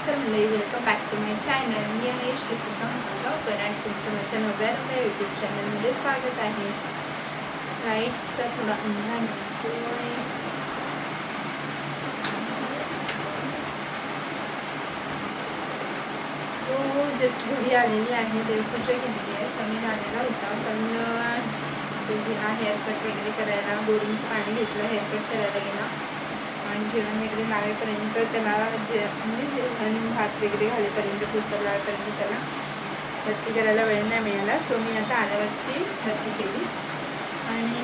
नमस्कार मुलं welcome back to my channel मी आहे श्रीकृपा गावकर आणि तुमचं माझ्या नव्या नव्या यूट्यूब चॅनलमध्ये स्वागत आहे. लाईटचा थोडा अंधार निघतोय. सो जस्ट घरी आलेली आहे. देवपूजा केलेली आहे. समीर आलेला होता पण घरी हा हेअरकट वगैरे करायला. बोरिंगचं पाणी घेतलं हेअरकट करायला गेला. आणि जेवण वगैरे लावेपर्यंत त्याला जे म्हणजे जेवण भात वगैरे घालेपर्यंत कुकर लावेपर्यंत त्याला भरती करायला वेळ नाही मिळाला. सो मी आता आल्यावरती भरती केली. आणि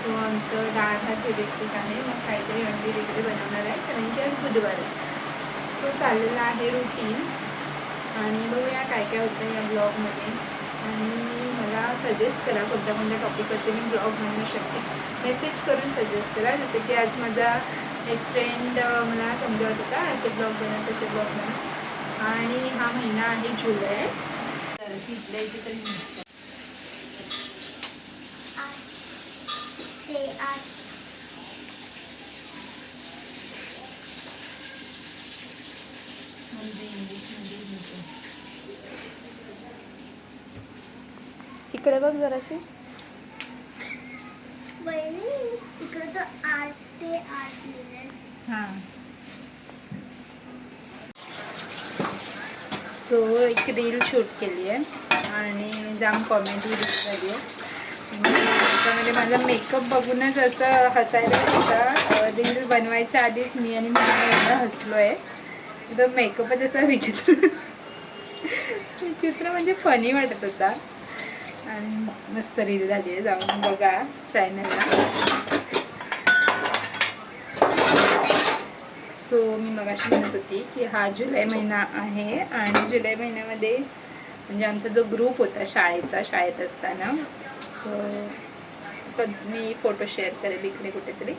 सो आमचं डाळ भात हे बेसिक आहे. मग काहीतरी अंडी वगैरे बनवणार आहे. कारण की आज बुधवार आहे. सो चाललेलं आहे रुटीन आणि बघूया काय काय होतं या ब्लॉगमध्ये आणि मला सजेस्ट करा कोणत्या कोणत्या टॉपिकवरती मी ब्लॉग बनवू शकते. मेसेज करून सजेस्ट करा. जसं की आज माझा एक फ्रेंड मला समजावत होता असे ब्लॉग बनव तसे ब्लॉग बनव. आणि हा महिना आहे जुलै. इकडे बघ जराशी. बहिणी इकडं तर आठ ते आठ सो एक रील शूट केली आहे आणि जाम कॉमेडी रील झाली आहे. त्याच्यामध्ये माझा मेकअप बघूनच असं हसायला होता रील बनवायच्या आधीच मी आणि मी एवढं हसलो आहे तो मेकअपच असा विचित्र विचित्र म्हणजे फनी वाटत होता. आणि मस्त रील झाली आहे. जाऊन बघा चॅनलला सो मी मगाशी म्हणत होती की हा जुलै महिना आहे आणि जुलै महिन्यामध्ये म्हणजे आमचा जो ग्रुप होता शाळेचा शाळेत असताना मी फोटो शेअर करेल इकडे कुठेतरी.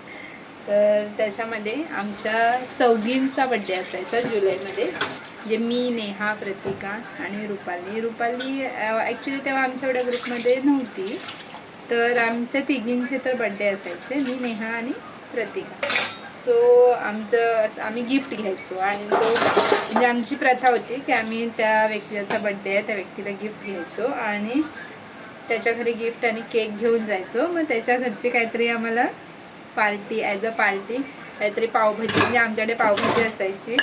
तर त्याच्यामध्ये आमच्या चौघींचा बड्डे असायचा जुलैमध्ये जे मी नेहा प्रतिका आणि रुपाली. रुपाली ॲक्च्युली तेव्हा आमच्या एवढ्या ग्रुपमध्ये नव्हती. तर आमच्या तिघींचे तर बड्डे असायचे मी नेहा आणि प्रतिका. सो आमचं असं आम्ही गिफ्ट घ्यायचो. आणि तो म्हणजे आमची प्रथा होती की आम्ही त्या व्यक्तीचा बड्डे आहे त्या व्यक्तीला गिफ्ट घ्यायचो आणि त्याच्या घरी गिफ्ट आणि केक घेऊन जायचो. मग त्याच्या घरची काहीतरी आम्हाला पार्टी ॲज अ पार्टी काहीतरी पावभाजी म्हणजे आमच्याकडे पावभाजी असायची.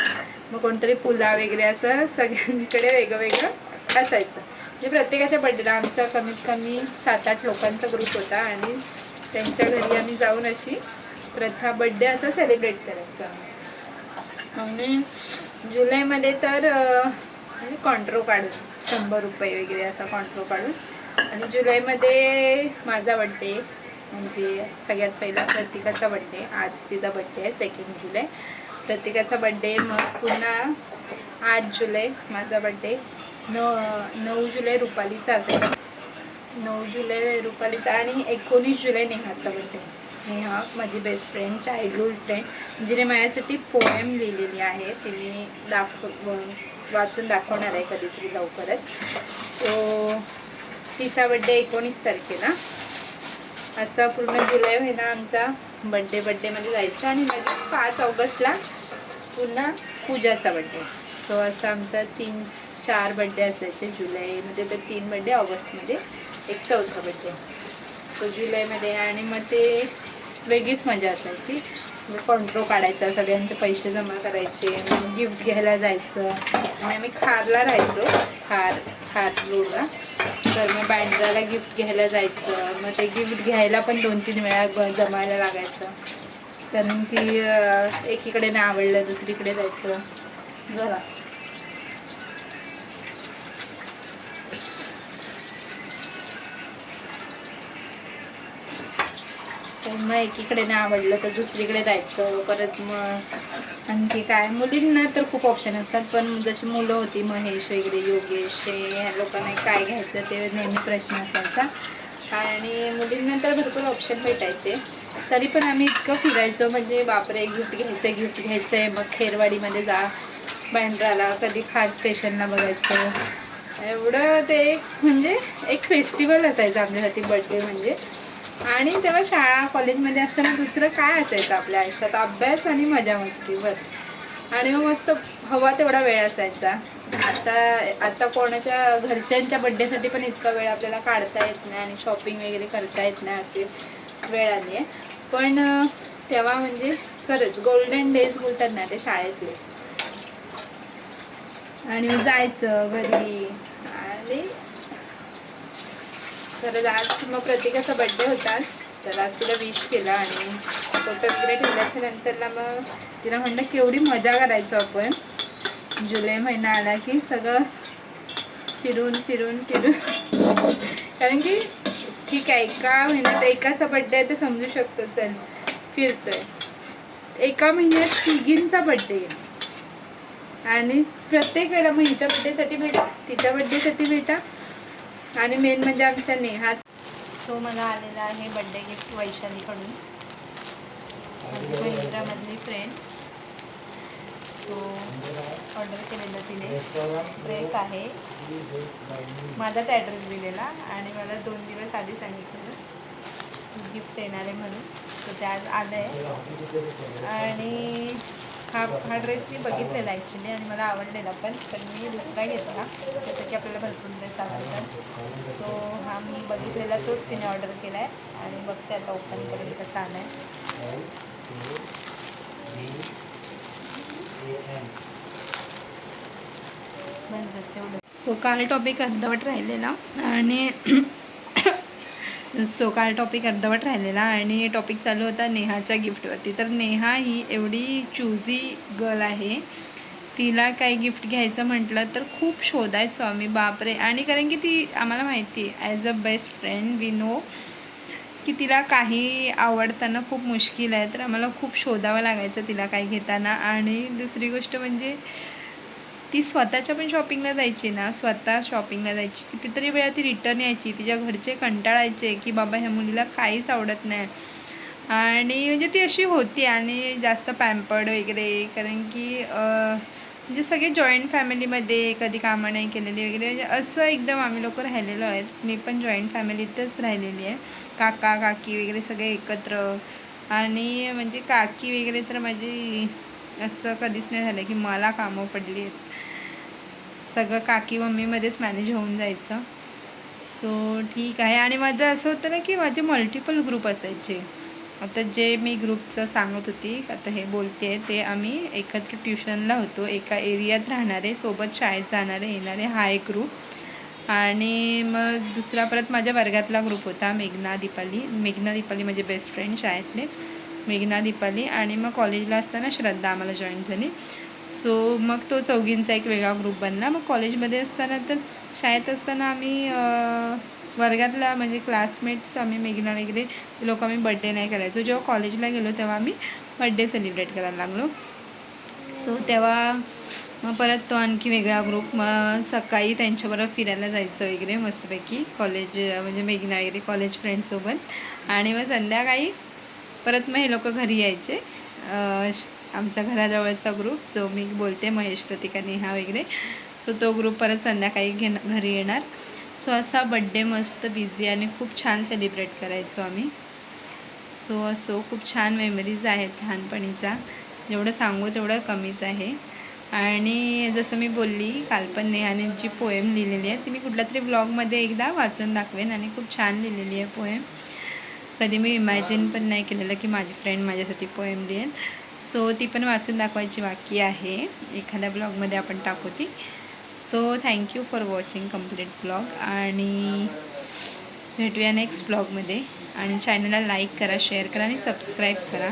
मग कोणतरी पुलाव वगैरे असं सगळ्यांकडे वेगळं वेगळं असायचं. म्हणजे प्रत्येकाच्या बड्डेला आमचा कमीत कमी सात आठ लोकांचा ग्रुप होता आणि त्यांच्या घरी आम्ही जाऊन अशी प्रथा बड्डे असा सेलिब्रेट करायचा. आणि जुलैमध्ये तर म्हणजे कॉन्ट्रो काढून शंभर रुपये वगैरे असा कॉन्ट्रो काढून. आणि जुलैमध्ये माझा बड्डे म्हणजे सगळ्यात पहिला प्रतिकाचा बड्डे आज तिचा बड्डे आहे सेकंड जुलै. प्रत्येकाचा बड्डे मग पुन्हा आठ जुलै माझा बड्डे न नऊ जुलै रुपालीचा असेल. नऊ जुलै रुपालीचा आणि एकोणीस जुलै नेहाचा बड्डे नेहा माझी बेस्ट फ्रेंड चाइल्डहूड फ्रेंड जिने माझ्यासाठी पोएम लिहिलेली आहे. ती मी दाखव वाचून दाखवणार आहे कधीतरी लवकरच. सो तिचा बड्डे एकोणीस तारखेला. असा पूर्ण जुलै महिना आमचा बड्डे बड्डेमध्ये जायचा आणि लगेच पाच ऑगस्टला पुन्हा पूजाचा बड्डे सो असा आमचा तीन चार बड्डे असायचे जुलैमध्ये. तर तीन बड्डे ऑगस्टमध्ये एक चौथा बड्डे सो जुलैमध्ये आणि मग ते वेगळीच मजा असायची. कॉन्ट्रो काढायचा सगळ्यांचे पैसे जमा करायचे मग गिफ्ट घ्यायला जायचं. आणि आम्ही खारला राहायचो खार खार रोडला. तर मग बँड्राला गिफ्ट घ्यायला जायचं. मग ते गिफ्ट घ्यायला पण दोन तीन वेळा जमायला लागायचं. कारण की एकीकडे नाही आवडलं दुसरीकडे जायचं. जरा मग एकीकडे नाही आवडलं तर दुसरीकडे जायचं. परत मग आणखी काय? मुलींना तर खूप ऑप्शन असतात पण जशी मुलं होती महेश वगैरे योगेश हे ह्या लोकांना काय घ्यायचं ते नेहमी प्रश्न असायचा. आणि मुलींना तर भरपूर ऑप्शन भेटायचे. तरी पण आम्ही इतकं फिरायचो म्हणजे बापरे गिफ्ट घ्यायचं गिफ्ट घ्यायचं आहे मग खेरवाडीमध्ये जा बँड्राला कधी खार स्टेशनला बघायचं. एवढं ते एक म्हणजे एक फेस्टिवल असायचं आमच्यासाठी बर्थडे म्हणजे. आणि तेव्हा शाळा कॉलेजमध्ये असताना दुसरं काय असायचं आपल्या आयुष्यात? अभ्यास आणि मजा मस्ती बस. आणि मग मस्त हवा तेवढा वेळ असायचा. आता आता कोणाच्या घरच्यांच्या बड्डेसाठी पण इतका वेळ आपल्याला काढता येत नाही आणि शॉपिंग वगैरे करता येत नाही असे वेळ आली आहे. पण तेव्हा म्हणजे खरंच गोल्डन डेज बोलतात ना ते शाळेतले. आणि जायचं घरी. आणि तर आज मग प्रत्येकाचा बड्डे होता. तर आज तिला विश केला आणि फोटो वगैरे ठेवल्याच्या नंतरला मग तिला म्हणलं केवढी मजा करायचो आपण. जुलै महिना आला की सगळं फिरून फिरून फिरून. कारण की ठीक आहे एका महिन्यात एकाचा बड्डे आहे ते समजू शकतो चल फिरतोय. एका महिन्यात तिघींचा बड्डे आणि प्रत्येक वेळेला मग हिच्या बड्डेसाठी भेटा तिच्या बड्डेसाठी भेटा. आणि मेन म्हणजे आमच्या नेहा सो मला आलेला आहे बड्डे गिफ्ट वैशालीकडून. माझी महिंद्रामधली फ्रेंड सो ऑर्डर केलेलं तिने. ड्रेस आहे. माझाच ॲड्रेस दिलेला आणि मला दोन दिवस आधी सांगितलेलं. गिफ्ट येणार आहे म्हणून. तर ते आज आलं आहे आणि हा हा ड्रेस मी बघितलेला ॲक्च्युली आणि मला आवडलेला पण पण मी दुसरा घेतला जसं की आपल्याला भरपूर ड्रेस आवडतात. सो हा मी बघितलेला तोच तिने ऑर्डर केला आहे आणि बघते आता ओपन करून कसा आला आहे बस बस एवढं. सो काल टॉपिक अर्धवट राहिलेला आणि सो काल टॉपिक अर्धवट राहिलेला आणि टॉपिक चालू होता नेहाच्या गिफ्टवरती तर नेहा ही एवढी चूजी गर्ल आहे. तिला काही गिफ्ट घ्यायचं म्हटलं तर खूप शोधायचो आम्ही बापरे. आणि कारण की ती आम्हाला माहिती आहे as a best friend we know की तिला काही आवडताना खूप मुश्किल आहे. तर आम्हाला खूप शोधावं लागायचं तिला काही घेताना. आणि दुसरी गोष्ट म्हणजे ती स्वतःच्या पण शॉपिंगला जायची ना स्वतः शॉपिंगला जायची. कितीतरी वेळा ती रिटर्न यायची तिच्या घरचे कंटाळायचे की बाबा ह्या मुलीला काहीच आवडत नाही. आणि म्हणजे ती अशी होती आणि जास्त पॅम्पर्ड वगैरे कारण की म्हणजे सगळे जॉईंट फॅमिलीमध्ये कधी कामं नाही केलेली वगैरे म्हणजे असं एकदम आम्ही लोक राहिलेलो आहेत. मी पण जॉईंट फॅमिलीतच राहिलेली आहे. काका काकी वगैरे सगळे एकत्र. आणि म्हणजे काकी वगैरे तर माझी असं कधीच नाही झालं की मला कामं पडली आहेत. सगळं काकी मम्मीमध्येच मॅनेज होऊन जायचं. सो ठीक आहे. आणि माझं असं होतं ना की माझे मल्टिपल ग्रुप असायचे. आता जे मी ग्रुपचं सांगत होती आता हे बोलते आहे ते आम्ही एकत्र ट्युशनला होतो. एका एरियात राहणारे सोबत शाळेत जाणारे येणारे हा एक ग्रुप आणि मग दुसरा परत माझ्या वर्गातला ग्रुप होता मेघना दीपाली. मेघना दीपाली माझे बेस्ट फ्रेंड शाळेतले. मेघना दीपाली आणि मग कॉलेजला असताना श्रद्धा आम्हाला जॉईन झाली. सो मग तो चौघींचा एक वेगळा ग्रुप बनला. मग कॉलेजमध्ये असताना तर शाळेत असताना आम्ही वर्गातला म्हणजे क्लासमेट्स आम्ही मेघना वगैरे ते लोक आम्ही बड्डे नाही करायचो. जेव्हा कॉलेजला गेलो तेव्हा आम्ही बड्डे सेलिब्रेट करायला लागलो. सो तेव्हा मग परत तो आणखी वेगळा ग्रुप मग सकाळी त्यांच्याबरोबर फिरायला जायचं वगैरे मस्तपैकी. कॉलेज म्हणजे मेघना वगैरे कॉलेज फ्रेंडसोबत आणि मग संध्याकाळी परत मग हे लोक घरी यायचे. आमच्या घराजवळचा ग्रुप जो मी बोलते महेश प्रतिका नेहा वगैरे सो तो ग्रुप परत संध्याकाळी घेण घरी येणार. सो असा बड्डे मस्त बिझी आणि खूप छान सेलिब्रेट करायचो आम्ही. सो असो खूप छान मेमरीज आहेत लहानपणीच्या. जेवढं सांगू तेवढं कमीच आहे. आणि जसं मी बोलली काल पण नेहाने जी पोएम लिहिलेली आहे ती मी कुठल्या तरी ब्लॉगमध्ये एकदा वाचून दाखवेन आणि खूप छान लिहिलेली आहे पोएम कधी मी इमॅजिन पण नाही केलेलं की माझी फ्रेंड माझ्यासाठी पोएम लिहेल सो ती पण वाचून दाखवायची बाकी आहे. एखाद्या ब्लॉगमध्ये आपण टाकू ती. So thank you for watching complete blog आणि भेटूया नेक्स्ट ब्लॉगमध्ये आणि चॅनलला लाईक करा शेअर करा आणि सबस्क्राईब करा.